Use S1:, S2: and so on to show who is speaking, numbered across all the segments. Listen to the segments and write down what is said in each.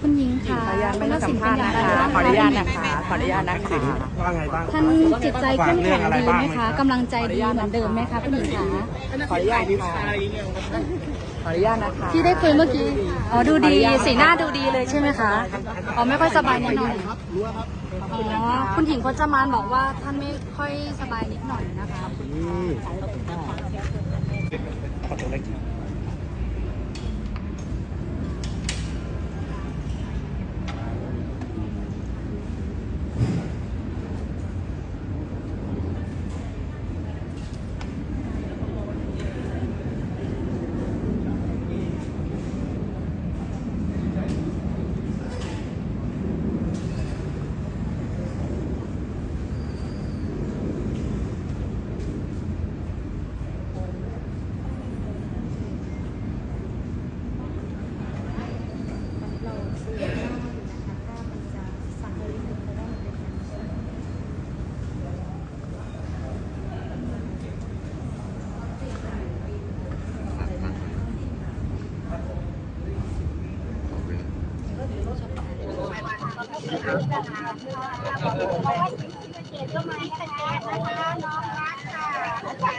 S1: คุณหญิงค่ะ
S2: ขออนุญาตไม่
S1: คุณ
S2: ได้
S1: ทัก
S2: สั
S1: ษิ
S2: ม
S1: ณ
S2: ภาษณ์
S1: เป็
S2: นะ
S1: ย่งไร
S2: คะ
S1: บ้าง
S2: ขออนุญาตนะคะ ขออนุญาตนะคะ
S3: ว่าไงบ้าง
S1: ท่านจิตใจเข้มแข็งดีไหมคะกำลังใจดีเหมือนเดิมไหมคะคุณหญิงคะ
S2: ขออนุญาตค่ะขออนุญาตนะคะ
S1: ที่ได้คุยเมื่อกี้ อ๋อดูดี สีหน้าดูดีเลยใช่ไหมคะ อ๋อไม่ค่อยสบายนิดหน่อยอ๋อคุณหญิงพจมานบอกว่าท่านไม่ค่อยสบายนิดหน่อยนะคะ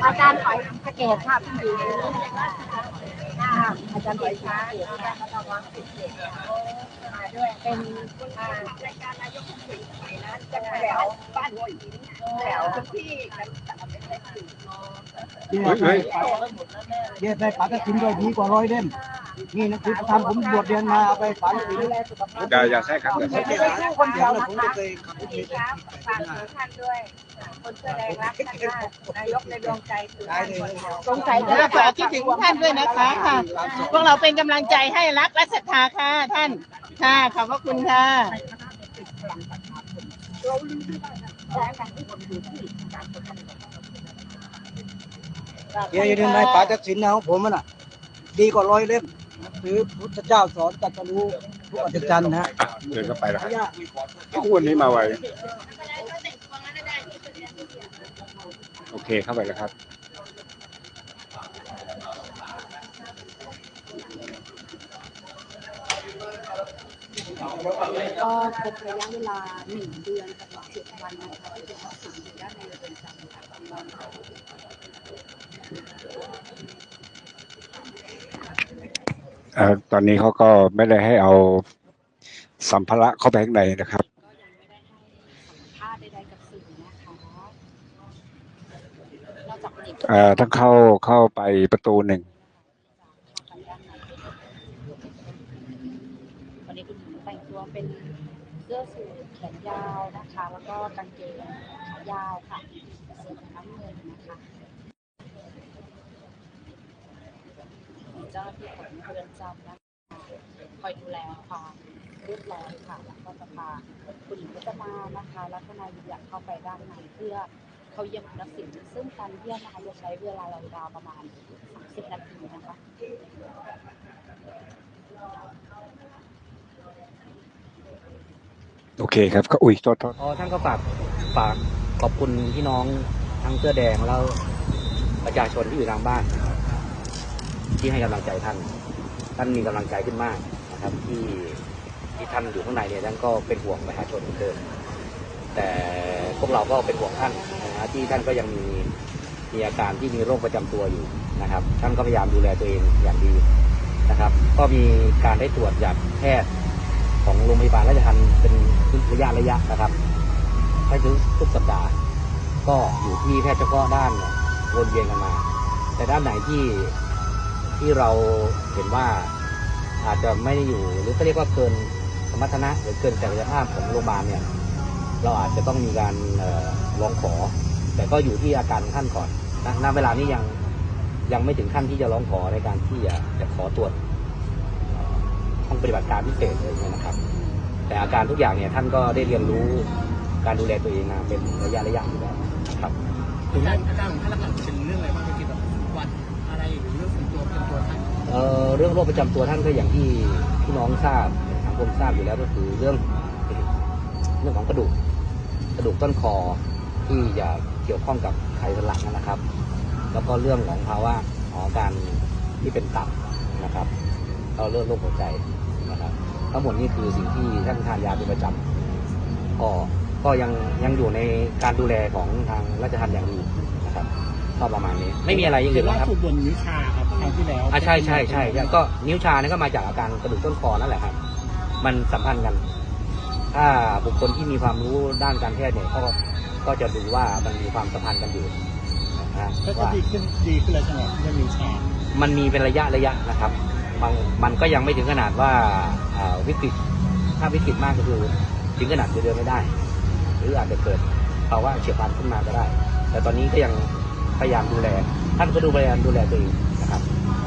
S3: อา
S4: จารย์ถอยสเกตค่ะพี่หญิงอาจารย์ถอยสเกตค่ะมาด้วยเป็นรายการนายกผู้สิสมัยนั้นจะแถวบ้านหัวหินแถวที่
S5: เย็บไปปัดก็กินด้วยดีกว่าร้อยเล่ม นี่นังสือทำผมบวชเรียนมาเอาไปฝันถึง
S6: อย่าอย่าแทรกครับอย่าแทรก
S4: ไม่ได้สู้คนเดียวนะคะดีครับฝากถึงท่านด้วย คนแสดงรักท่านนายกในดวงใจคือท่านคนเดียวสงสัย
S7: แล้วขอคิดถึงท่านด้วยนะคะค่ะ พวกเราเป็นกำลังใจให้รักและศรัทธาค่ะท่าน ค่ะขอบพระคุณค่ะ
S5: เดี๋ยวอย่าลืมนายป๋าทักษิณนะของผมมันอะ ดีกว่าร้อยเล่ม หนังสือพุทธเจ้าสอนตรัสรู้ทุกอัศจรรย์นะฮะ
S6: อะเดินเข้าไปแล้วครับทุกวันนี้มาไวโอเคเข้าไปแล้วครับ
S1: ก็ครบระยะเวลาหนึ่งเดือนกับสิบวันนะคะที่เป็นทักษิณอยู่ด้านในเรือนจำค่ะ
S6: เอ่อ ตอนนี้เขาก็ไม่ได้ให้เอาสัมภาระเข้าไปข้างในนะครับ
S1: ก็ยังไม่ได้ให้สัมภาษณ์ใดๆกับสื่อนะคะนอกจากคุณหญิง
S6: เอ่อต้องเข้าเข้าไปประตูหนึ่ง
S1: ไปด้านในวันนี้คุณหญิงแต่งตัวเป็นเสื้อสูทแขนยาวนะคะ แล้วก็กางเกงขายาวค่ะสีน้ำเงินนะคะ เจ้าหน้าที่ของเรือนจำนะคะคอยดูแลความเรียบร้อยค่ะแล้วก็จะพาคุณหญิงก็จะมานะคะแล้วก็นายอยากเข้าไปด้านในเพื่อเขาเยี่ยมคุณทักษิณซึ่งการเยี่ยมนะคะจะใช้เวลาราวๆประมาณ 30 นาทีนะคะ
S6: โอเคครับก็อุ้ยโทษโทษ
S8: อ๋อท่านก็ฝากฝากขอบคุณพี่น้องทั้งเสื้อแดงแล้วประชาชนที่อยู่ทางบ้าน ที่ให้กำลังใจท่าน ท่านมีกำลังใจขึ้นมากนะครับที่ที่ท่านอยู่ข้างในเนี่ยท่านก็เป็นห่วงประชาชนเหมือนเดิมแต่พวกเราก็เป็นห่วงท่านนะที่ท่านก็ยังมีมีอาการที่มีโรคประจำตัวอยู่นะครับ ท่านก็พยายามดูแลตัวเองอย่างดีนะครับ ก็มีการได้ตรวจจากแพทย์ของโรงพยาบาลราชทัณฑ์เป็นระยะระยะนะครับไปถึงทุกสัปดาห์ ก็อยู่ที่แพทย์เฉพาะด้านวนเวียนกันมา แต่ด้านไหนที่ ที่เราเห็นว่าอาจจะไม่ได้อยู่ หรือก็เรียกว่าเกินสมรรถนะหรือเกินศักยภาพของโรงพยาบาลเนี่ยเราอาจจะต้องมีการเอ่อร้องขอ แต่ก็อยู่ที่อาการของท่านก่อนนะณเวลานี้ยังยังไม่ถึงขั้นที่จะร้องขอในการที่จะจะขอตรวจห้องปฏิบัติการพิเศษเลยเนี่ยนะครับ แต่อาการทุกอย่างเนี่ยท่านก็ได้เรียนรู้การดูแลตัวเองมาเป็นระยะระยะอยู่แล้วนะครับ
S3: ถึงอาจารย์ของท่านหลักๆเป็นเรื่องอะไรบ้าง
S8: เรื่องโรคประจำตัวท่านก็อย่างที่พี่น้องทราบสังคมทราบอยู่แล้วก็คือเรื่องเรื่องของกระดูกกระดูกต้นคอที่จะเกี่ยวข้องกับไขสันหลังนะครับ แล้วก็เรื่องของภาวะของการที่เป็นตับนะครับแล้วเรื่องโรคหัวใจนะครับทั้งหมดนี่คือสิ่งที่ท่านทานยาเป็นประจำก็ก็ยังยังอยู่ในการดูแลของทางราชทัณฑ์อย่างดีนะครับ ก็ประมาณนี้ ไม่มีอะไรอย่างอื่นหรอก
S3: ล่า
S8: ครับ
S3: สุดบนวิชาครับครั้งที่แล้ว
S8: อ่าใช่ใช่ใช่ใช่ก็นิ้วชานี่ก็มาจากอาการกระดูกต้นคอนั่นแหละครับ มันสัมพันธ์กัน ถ้าบุคคลที่มีความรู้ด้านการแพทย์เนี่ยก็ก็จะดูว่ามันมีความสัมพันธ์กันอยู่นะ
S3: ก็
S8: ว่า
S3: ดีขึ้นดีขึ้นแล้วใช่ไหมเรื่องวิชา
S8: มันมีเป็นระยะระยะนะครับบางมันก็ยังไม่ถึงขนาดว่าอ่าวิกฤตถ้าวิกฤตมากก็คือถึงขนาดจะเดินไม่ได้ หรืออาจจะเกิดภาวะเฉียบพลันขึ้นมาก็ได้ แต่ตอนนี้ก็ยัง พยายามดูแล ท่านก็ดูพยายามดูแลตัวเองนะครับ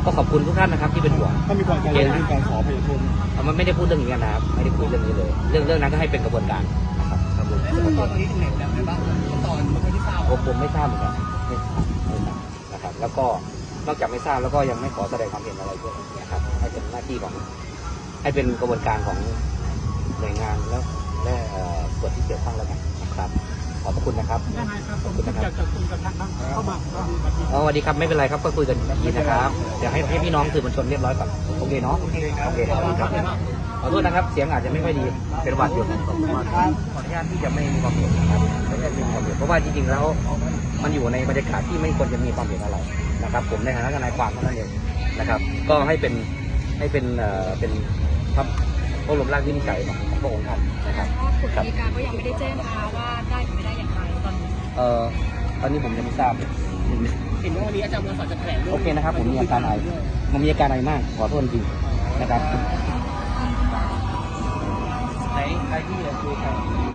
S8: ก็ขอบคุณทุกท่านนะครับที่เป็นห่วง
S3: ถ้ามีความกังวลเรื่องการขอพยาทุน
S8: เอามันไม่ได้พูดเรื่องนี้กันนะครับ ไม่ได้คุยเรื่องนี้เลย เรื่องเรื่องนั้นก็ให้เป็นกระบวนการนะครับครับผม
S3: ตอนนี้ถึงไหนแล้วไหมบ้างตอนเมื่อที่ทราบ
S8: ผมผมไม่ทราบเหมือนกันไม่ทราบไม่ทราบนะครับ แล้วก็นอกจากไม่ทราบแล้วก็ยังไม่ขอแสดงความเห็นอะไรด้วยนะครับให้เป็นหน้าที่ของให้เป็นกระบวนการของหน่วยงานแล้วและเอ่อส่วนที่เกี่ยวข้องแล้วกันนะครับ ขอบพระคุณนะครับ
S3: ยังไงครับผมอยากจะคุยกับท่านบ้างเข้ามาก็ดีครับ
S8: อ๋อสวัสดีครับไม่เป็นไรครับก็คุยกันดีนะครับเดี๋ยวให้ให้พี่น้องสื่อมวลชนเรียบร้อยก่อนโอเคเนาะโอเคโอเคขอบคุณครับขอโทษนะครับเสียงอาจจะไม่ค่อยดีเป็นหวัดอยู่ขออนุญาตที่จะไม่มีความเห็นนะครับขออนุญาตไม่มีความเห็นเพราะว่าจริงๆแล้วมันอยู่ในบรรยากาศที่ไม่ควรจะมีความเห็นอะไรนะครับ ผมในฐานะทนายความเท่านั้นเองนะครับ ก็ให้เป็นให้เป็นเอ่อเป็นพระ บรมราชวินิจฉัยของพระองค์ท่านนะครับ
S1: กฎฎีกาก็ยังไม่ได้แจ้งมาว่าได้หรือไม่ได้อย่างไรตอนนี้
S8: เอ่อตอนนี้ผมยังไม่ทราบ
S3: เห็นว่าวันนี้อาจารย์วันศักดิ์จะแถลงเรื่อง
S8: โอเคนะครับผมมีอาการไอมันมีอาการไอมากขอโทษจริงนะครับไหนใครที่จะคุยใคร